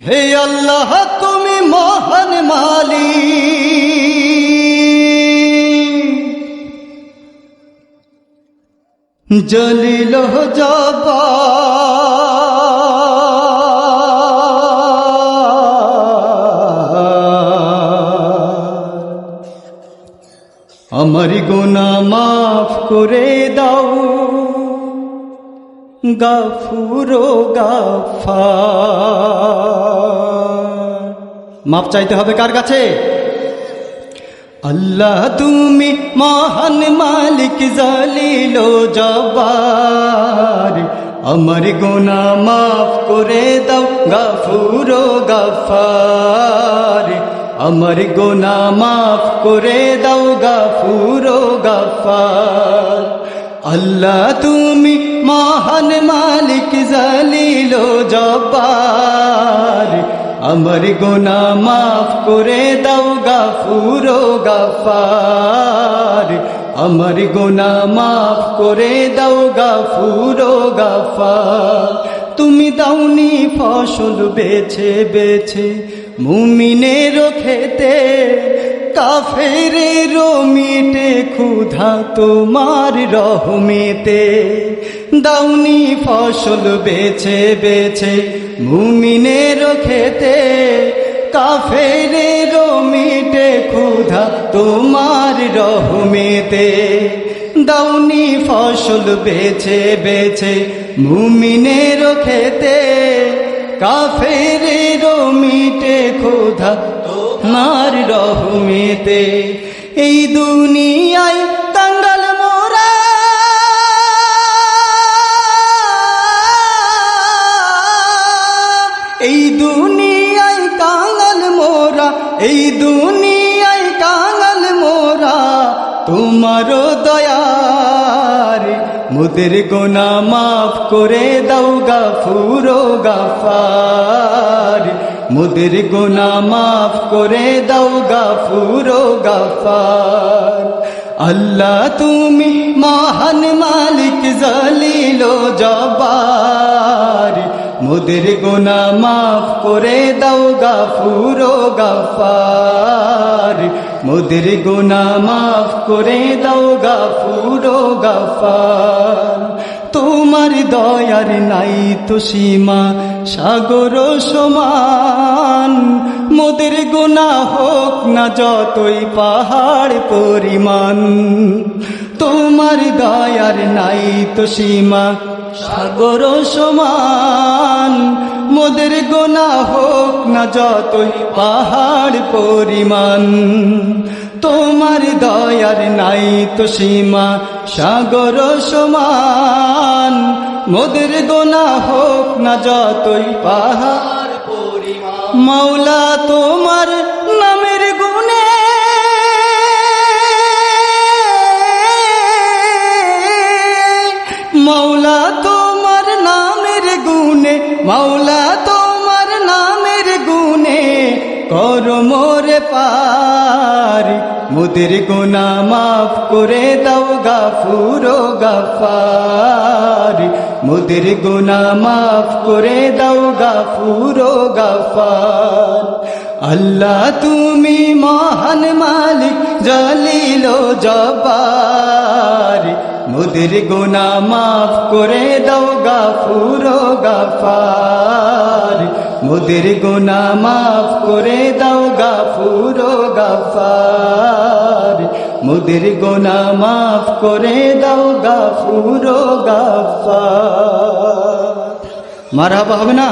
হে আল্লাহ তুমি মহান মালিক। জলিল জবা আমার গোনা মাফ করে দাও। গাফুরো গাফা মাপ চাইতে হবে কার কাছে? আল্লাহ তুমি মহান মালিক, জালিল জবার আমার গোনা মাফ করে দাও, গাফুরো গাফার। আমার গোনা মাফ করে দাও, গাফুরো গাফার। আল্লাহ তুমি মহান মালিক জালিল জব্বার। আমার গোনা মাফ করে দাও গাফুরো গাফার। আমার গোনা মাফ করে দাও গাফুরো গাফার। তুমি দাউনি ফসল বেছে বেছে মুমিনের খেতে কাফের মিটে ক্ষুধা তোমার রহমেতে। দাউনি ফসল বেছে বেছে মুমিনের খেতে কাফের মিটে ক্ষুধা তোমার রহমেতে। দাউনি ফসল বেছে বেছে মুমিনের খেতে কাফের মিটে ক্ষুধা তোমার রহমেতে। এই দুনিয়ায় দুনিয়ায় কাঙ্গাল মোরা, এই দুনিয়ায় কাঙ্গাল মোরা। তোমারও দয়ার মুদের গোনা মাফ করে দাও গাফুরো গাফার মুদের গোনা মাফ করে দাও গাফুরো গাফার আল্লাহ তুমি মহান মালিক, জালিল জবার মুদের গোনা মাফ করে দাও গাফুরো গাফার। মুদের গোনা মাফ করে দাও গাফুরো গাফার। তোমার দয়ার নাই তো সীমা, সাগর সমান। মোদের গোনা হোক না যতই পাহাড় পরিমাণ। তোমার দয়ার নাই তো সীমা সাগর সমান, মোদের গোনা হোক না যতই পাহাড় পরিমাণ। তোমার দয়ার নাই তো সীমা, সাগর সমান, মোদের গোনা হোক না যতই পাহাড় পরিমাণ। মাওলা তোমার মাওলা, তোমার নামের গুণে কর মোরে পার। মুদের গোনা মাফ করে দাও গাফুরো গাফার। মুদের গোনা মাফ করে দাও গাফুরো গাফার। আল্লাহ, তুমি মহান মালিক, জালিল জবার মুদের গোনা মাফ করে দাও গাফুরো গাফার মুদের গোনা মাফ করে দাও গাফুরো গাফার মুদের গোনা মাফ করে দাও গাফুরো গাফার মারা হবে না?